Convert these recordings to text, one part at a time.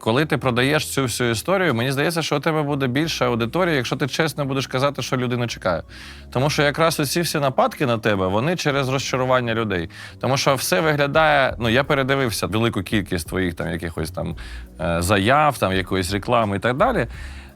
Коли ти продаєш цю всю історію, мені здається, що у тебе буде більша аудиторія, якщо ти чесно будеш казати, що людина чекає. Тому що якраз оці всі нападки на тебе, вони через розчарування людей. Тому що все виглядає. Ну я передивився велику кількість твоїх там якихось там е, заяв, там якоїсь реклами і так далі.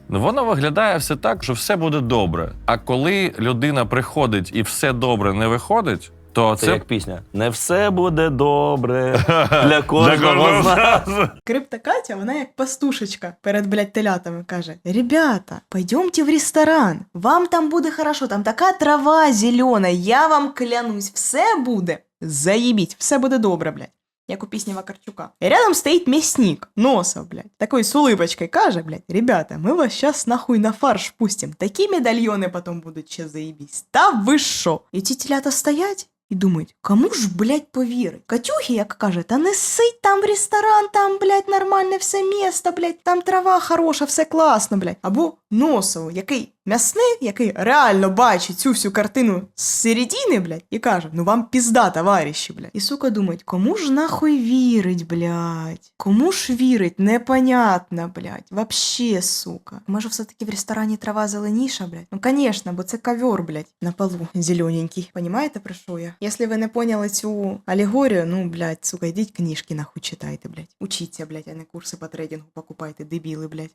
Ну, воно виглядає все так, що все буде добре. А коли людина приходить і все добре не виходить, то Це, це, як пісня. Не все буде добре для кожного з нас. Крипта Катя, вона як пастушечка перед, блядь, телятами каже: Ребята, пойдемте в ресторан. Вам там буде хорошо, там така трава зелена, я вам клянусь, все буде. Заїбіть, все буде добре, блядь. Як у пісні Вакарчука. І рядом стоїть мясник, Носов, блядь. Такой с улыбочкой каже, блядь, ребята, мы вас сейчас нахуй на фарш пустим. Такі медальйони потом будуть ще заїбісь. Та ви що? І ці телята стоять і думають, кому ж, блядь, повірить? Катюхі, як каже, та не сидь там в ресторан, там, блядь, нормальне все місто, блядь, там трава хороша, все класно, блядь. Або Носову, який м'ясник, який реально бачить цю всю картину з середини, блядь, і каже, ну вам пізда, товариші, блядь. І сука думають, кому ж нахуй вірить, блядь? Кому ж вірить? Непонятно, блядь. Вообще, сука. Може, все-таки в ресторані трава зеленіша, блядь? Ну, конечно, бо це ковер, блядь, на полу зелененький. Понімаєте, про що я? Якщо ви не поняли цю алегорію, ну, блядь, сука, йдіть книжки нахуй читайте, блядь. Учіться, блядь, а не курси по трейдингу покупайте, дебіли, блядь.